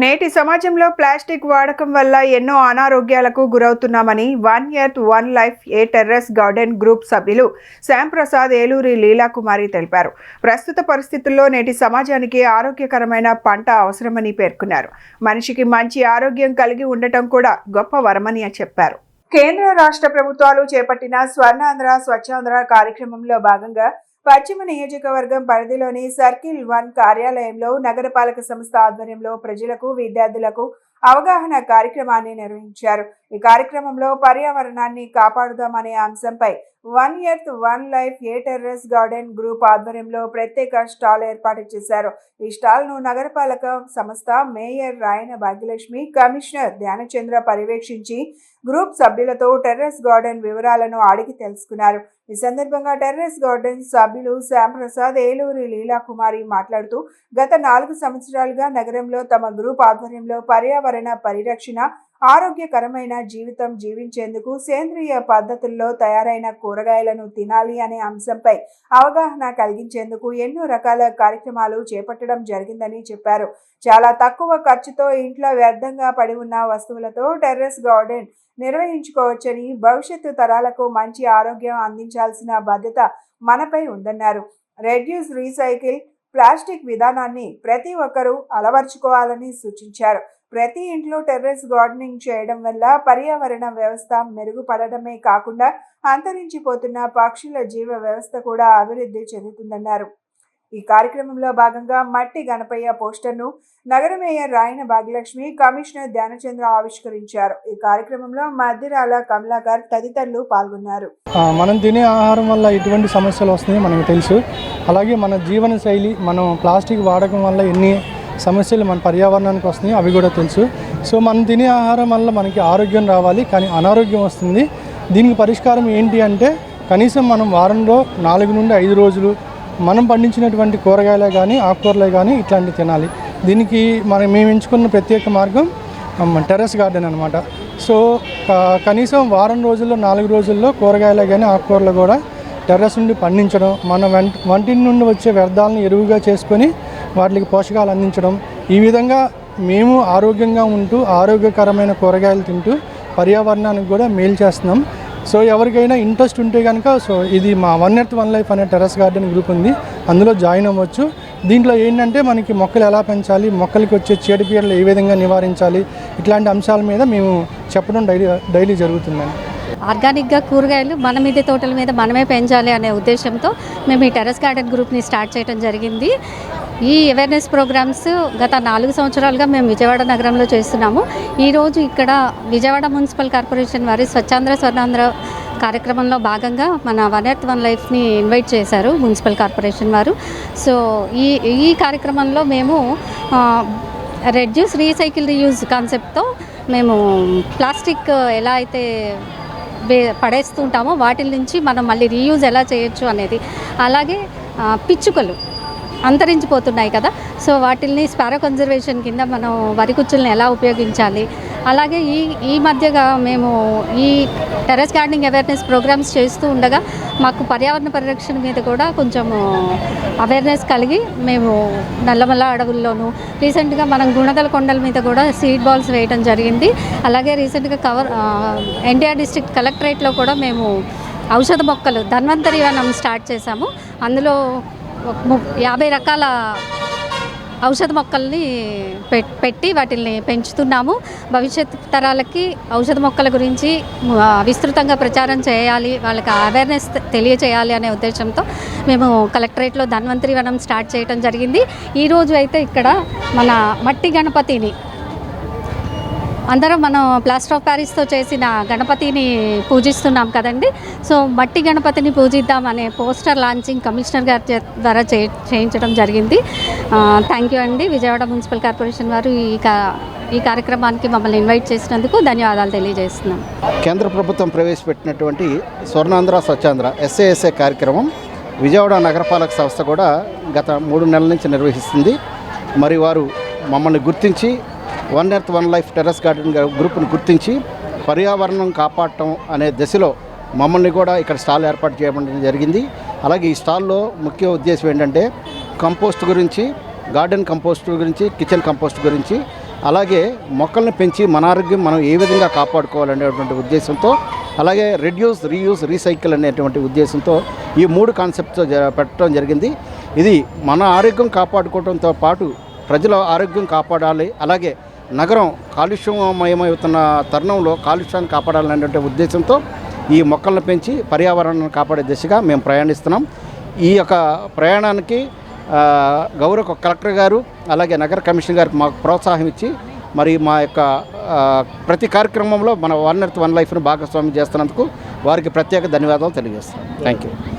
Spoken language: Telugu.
నేటి సమాజంలో ప్లాస్టిక్ వాడకం వల్ల ఎన్నో అనారోగ్యాలకు గురవుతున్నామని one earth one life a terrace garden group సభ్యులు శ్యాంప్రసాద్ ఏలూరి లీలాకుమారి తెలిపారు. ప్రస్తుత పరిస్థితుల్లో నేటి సమాజానికి ఆరోగ్యకరమైన పంట అవసరమని పేర్కొన్నారు. మనిషికి మంచి ఆరోగ్యం కలిగి ఉండటం కూడా గొప్ప వరమని చెప్పారు. కేంద్ర రాష్ట్ర ప్రభుత్వాలు చేపట్టిన స్వర్ణాంధ్ర స్వచ్ఛాంధ్ర కార్యక్రమంలో భాగంగా పశ్చిమ నియోజకవర్గం పరిధిలోని సర్కిల్ వన్ కార్యాలయంలో నగరపాలక సంస్థ ఆధ్వర్యంలో ప్రజలకు విద్యార్థులకు అవగాహన కార్యక్రమాన్ని నిర్వహించారు. ఈ కార్యక్రమంలో పర్యావరణాన్ని కాపాడుదామనే అంశంపై one earth one life a terrace garden group ఆధ్వర్యంలో ప్రత్యేక స్టాల్ ఏర్పాటు చేశారు. ఈ స్టాల్ను నగరపాలక సంస్థ మేయర్ రాయన భాగ్యలక్ష్మి కమిషనర్ ధ్యానచంద్ర పర్యవేక్షించి గ్రూప్ సభ్యులతో టెర్రస్ గార్డెన్ వివరాలను అడిగి తెలుసుకున్నారు. ఈ సందర్భంగా టెర్రస్ గార్డెన్ సభ్యులు శ్యాంప్రసాద్ ఏలూరి లీలా కుమారి మాట్లాడుతూ గత నాలుగు సంవత్సరాలుగా నగరంలో తమ గ్రూప్ ఆధ్వర్యంలో పర్యావరణ పరిరక్షణ ఆరోగ్యకరమైన జీవితం జీవించేందుకు సేంద్రియ పద్ధతుల్లో తయారైన కూరగాయలను తినాలి అనే అంశంపై అవగాహన కలిగించేందుకు ఎన్నో రకాల కార్యక్రమాలు చేపట్టడం జరిగిందని చెప్పారు. చాలా తక్కువ ఖర్చుతో ఇంట్లో వ్యర్థంగా పడి ఉన్న వస్తువులతో టెర్రస్ గార్డెన్ నిర్వహించుకోవచ్చని భవిష్యత్తు తరాలకు మంచి ఆరోగ్యం అందించాల్సిన బాధ్యత మనపై ఉందన్నారు. రెడ్యూస్ రీసైకిల్ ప్లాస్టిక్ విధానాన్ని ప్రతి ఒక్కరూ అలవర్చుకోవాలని సూచించారు. ప్రతి ఇంట్లో టెర్రస్ గార్డెనింగ్ చేయడం వల్ల పర్యావరణ వ్యవస్థ మెరుగుపడటమే కాకుండా అంతరించిపోతున్న పక్షుల జీవ వ్యవస్థ కూడా అభివృద్ధి చెందుతుందన్నారు. ఈ కార్యక్రమంలో భాగంగా మట్టి గణపయ్య పోస్టర్ను నగర మేయర్ రాయన భాగ్యలక్ష్మి కమిషనర్ ధ్యానచంద్ర ఆవిష్కరించారు. ఈ కార్యక్రమంలో మధ్యరాల కమలాకర్ తదితరులు పాల్గొన్నారు. మనం తినే ఆహారం వల్ల ఎటువంటి సమస్యలు వస్తున్నాయి మనకు తెలుసు. అలాగే మన జీవన శైలి మనం ప్లాస్టిక్ వాడకం వల్ల ఎన్ని సమస్యలు మన పర్యావరణానికి వస్తున్నాయి అవి కూడా తెలుసు. సో మనం తినే ఆహారం వల్ల మనకి ఆరోగ్యం రావాలి కానీ అనారోగ్యం వస్తుంది. దీనికి పరిష్కారం ఏంటి అంటే కనీసం మనం వారంలో నాలుగు నుండి ఐదు రోజులు మనం పండించినటువంటి కూరగాయలే కానీ ఆకుకూరలే కానీ ఇట్లాంటివి తినాలి. దీనికి మనం మేము ఎంచుకున్న ప్రత్యేక మార్గం టెర్రస్ గార్డెన్ అనమాట సో కనీసం వారం రోజుల్లో నాలుగు రోజుల్లో కూరగాయలే కానీ ఆకుకూరలు కూడా టెర్రస్ నుండి పండించడం మన వెంట వంటింటి నుండి వచ్చే వ్యర్థాలను ఎరువుగా చేసుకొని వాటికి పోషకాలు అందించడం. ఈ విధంగా మేము ఆరోగ్యంగా ఉంటూ ఆరోగ్యకరమైన కూరగాయలు తింటూ పర్యావరణానికి కూడా మేలు చేస్తున్నాం. సో ఎవరికైనా ఇంట్రెస్ట్ ఉంటే కనుక సో ఇది మా వన్ ఎర్త్ వన్ లైఫ్ అనే టెర్రస్ గార్డెన్ గ్రూప్ ఉంది. అందులో జాయిన్ అవ్వచ్చు. దీంట్లో ఏంటంటే మనకి మొక్కలు ఎలా పెంచాలి మొక్కలకి వచ్చే చీడపీడలు ఏ విధంగా నివారించాలి ఇట్లాంటి అంశాల మీద మేము చెప్పడం డైలీ డైలీ జరుగుతుందండి. ఆర్గానిక్గా కూరగాయలు మన మీద తోటల మీద మనమే పెంచాలి అనే ఉద్దేశంతో మేము ఈ టెర్రస్ గార్డెన్ గ్రూప్ని స్టార్ట్ చేయడం జరిగింది. ఈ అవేర్నెస్ ప్రోగ్రామ్స్ గత నాలుగు సంవత్సరాలుగా మేము విజయవాడ నగరంలో చేస్తున్నాము. ఈరోజు ఇక్కడ విజయవాడ మున్సిపల్ కార్పొరేషన్ వారి స్వచ్ఛాంధ్ర స్వర్ణాంధ్ర కార్యక్రమంలో భాగంగా మన వన్ ఎర్త్ వన్ లైఫ్ని ఇన్వైట్ చేశారు మున్సిపల్ కార్పొరేషన్ వారు. సో ఈ ఈ కార్యక్రమంలో మేము రెడ్యూస్ రీసైకిల్ రీయూజ్ కాన్సెప్ట్తో మేము ప్లాస్టిక్ ఎలా అయితే వే- పడేస్తూ ఉంటామో వాటి నుంచి మనం మళ్ళీ రీయూజ్ ఎలా చేయొచ్చు అనేది. అలాగే పిచ్చుకలు అంతరించిపోతున్నాయి కదా. సో వాటిల్ని స్పారో కన్జర్వేషన్ కింద మనం వరి కుచ్చుల్ని ఎలా ఉపయోగించాలి? అలాగే ఈ ఈ మధ్యగా మేము ఈ టెర్రస్ గార్డెనింగ్ అవేర్నెస్ ప్రోగ్రామ్స్ చేస్తూ ఉండగా మాకు పర్యావరణ పరిరక్షణ మీద కూడా కొంచెం అవేర్నెస్ కలిగి మేము నల్లమల్ల అడవుల్లోనూ రీసెంట్గా మనం గుణదల కొండల మీద కూడా సీడ్ బాల్స్ వేయడం జరిగింది. అలాగే రీసెంట్గా కవర్ ఎన్టీఆర్ డిస్ట్రిక్ట్ కలెక్టరేట్లో కూడా మేము ఔషధ మొక్కలు ధన్వంతరి వనం స్టార్ట్ చేశాము. అందులో ము- యాభై రకాల ఔషధ మొక్కల్ని పెట్టి వాటిల్ని పెంచుతున్నాము. భవిష్యత్ తరాలకి ఔషధ మొక్కల గురించి విస్తృతంగా ప్రచారం చేయాలి వాళ్ళకి అవేర్నెస్ తెలియచేయాలి అనే ఉద్దేశంతో మేము కలెక్టరేట్లో ధన్వంతరి వనం స్టార్ట్ చేయడం జరిగింది. ఈరోజు అయితే ఇక్కడ మన మట్టి గణపతిని అందరం మనం ప్లాస్టర్ ఆఫ్ ప్యారిస్తో చేసిన గణపతిని పూజిస్తున్నాం కదండి. సో మట్టి గణపతిని పూజిద్దాం అనే పోస్టర్ లాంచింగ్ కమిషనర్ గారి ద్వారా చే చేయించడం జరిగింది. థ్యాంక్ యూ అండి. విజయవాడ మున్సిపల్ కార్పొరేషన్ వారు ఈ ఈ కార్యక్రమానికి మమ్మల్ని ఇన్వైట్ చేసినందుకు ధన్యవాదాలు తెలియజేస్తున్నాం. కేంద్ర ప్రభుత్వం ప్రవేశపెట్టినటువంటి స్వర్ణాంధ్ర స్వచ్ఛాంధ్ర ఎస్ఏఎస్ఏ కార్యక్రమం విజయవాడ నగరపాలక సంస్థ కూడా గత మూడు నెలల నుంచి నిర్వహిస్తుంది. మరి వారు మమ్మల్ని గుర్తించి one earth one life terrace garden గ్రూప్ను గుర్తించి పర్యావరణం కాపాడటం అనే దశలో మమ్మల్ని కూడా ఇక్కడ స్టాల్ ఏర్పాటు చేయడం జరిగింది. అలాగే ఈ స్టాల్లో ముఖ్య ఉద్దేశం ఏంటంటే కంపోస్ట్ గురించి గార్డెన్ కంపోస్ట్ గురించి కిచెన్ కంపోస్ట్ గురించి అలాగే మొక్కల్ని పెంచి మన ఆరోగ్యం మనం ఏ విధంగా కాపాడుకోవాలనేటువంటి ఉద్దేశంతో అలాగే రెడ్యూస్ రీయూస్ రీసైకిల్ అనేటువంటి ఉద్దేశంతో ఈ మూడు కాన్సెప్ట్తో జ- పెట్టడం జరిగింది. ఇది మన ఆరోగ్యం కాపాడుకోవడంతో పాటు ప్రజల ఆరోగ్యం కాపాడాలి. అలాగే నగరం కాలుష్యమయమవుతున్న తరుణంలో కాలుష్యాన్ని కాపాడాలనేటువంటి ఉద్దేశంతో ఈ మొక్కలను పెంచి పర్యావరణాన్ని కాపాడే దిశగా మేము ప్రయాణిస్తున్నాం. ఈ యొక్క ప్రయాణానికి గౌరవ కలెక్టర్ గారు అలాగే నగర కమిషనర్ గారికి మాకు ప్రోత్సాహం ఇచ్చి మరి మా యొక్క ప్రతి కార్యక్రమంలో మన వన్ ఎర్త్ వన్ లైఫ్ను భాగస్వామ్యం చేస్తున్నందుకు వారికి ప్రత్యేక ధన్యవాదాలు తెలియజేస్తాం థ్యాంక్ యూ